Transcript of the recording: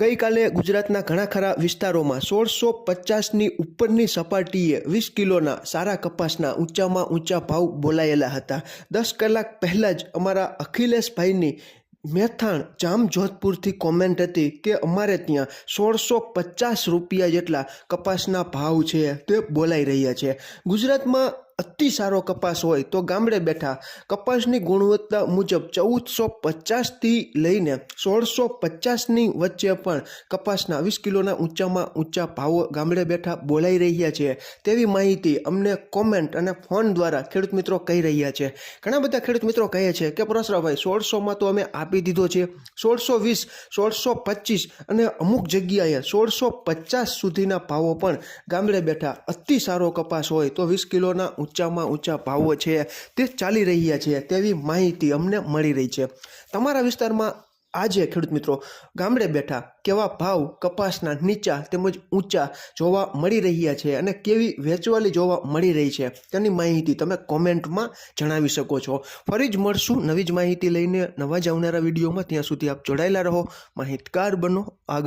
ગઈકાલે ગુજરાતના ઘણા ખરા વિસ્તારોમાં સોળસો પચાસની ઉપરની સપાટીએ વીસ કિલોના સારા કપાસના ઊંચામાં ઊંચા ભાવ બોલાયેલા હતા. દસ કલાક પહેલાં જ અમારા અખિલેશભાઈની મેથાણ જામ જોધપુરથી કોમેન્ટ હતી કે અમારે ત્યાં સોળસો પચાસ રૂપિયા જેટલા કપાસના ભાવ છે તે બોલાઈ રહ્યા છે. ગુજરાતમાં અતિ સારો કપાસ હોય તો ગામડે બેઠા કપાસની ગુણવત્તા મુજબ ચૌદસો પચાસથી લઈને સોળસો પચાસની વચ્ચે પણ કપાસના વીસ કિલોના ઊંચામાં ઊંચા ભાવો ગામડે બેઠા બોલાઈ રહ્યા છે. તેવી માહિતી અમને કોમેન્ટ અને ફોન દ્વારા ખેડૂત મિત્રો કહી રહ્યા છે. ઘણા બધા ખેડૂત મિત્રો કહે છે કે, પરસરાભાઈ, સોળસોમાં તો અમે આપી દીધો છે. સોળસો વીસ, સોળસો પચીસ અને અમુક જગ્યાએ સોળસો પચાસ સુધીના ભાવો પણ ગામડે બેઠા અતિ સારો કપાસ હોય તો વીસ કિલોના ઊંચામાં ઊંચા ભાવો છે, તે ચાલી રહ્યા છે, તેવી માહિતી અમને મળી રહી છે. તમારા વિસ્તારમાં આજે ખેડૂત મિત્રો ગામડે બેઠા કેવા ભાવ કપાસના નીચા તેમજ ઊંચા જોવા મળી રહ્યા છે અને કેવી વેચવાલી જોવા મળી રહી છે, તેની માહિતી તમે કોમેન્ટમાં જણાવી શકો છો. ફરી જ મળશું નવી જ માહિતી લઈને નવા જ આવનારા વિડીયોમાં. ત્યાં સુધી આપ જોડાયેલા રહો. માહિતગાર બનો આગળ.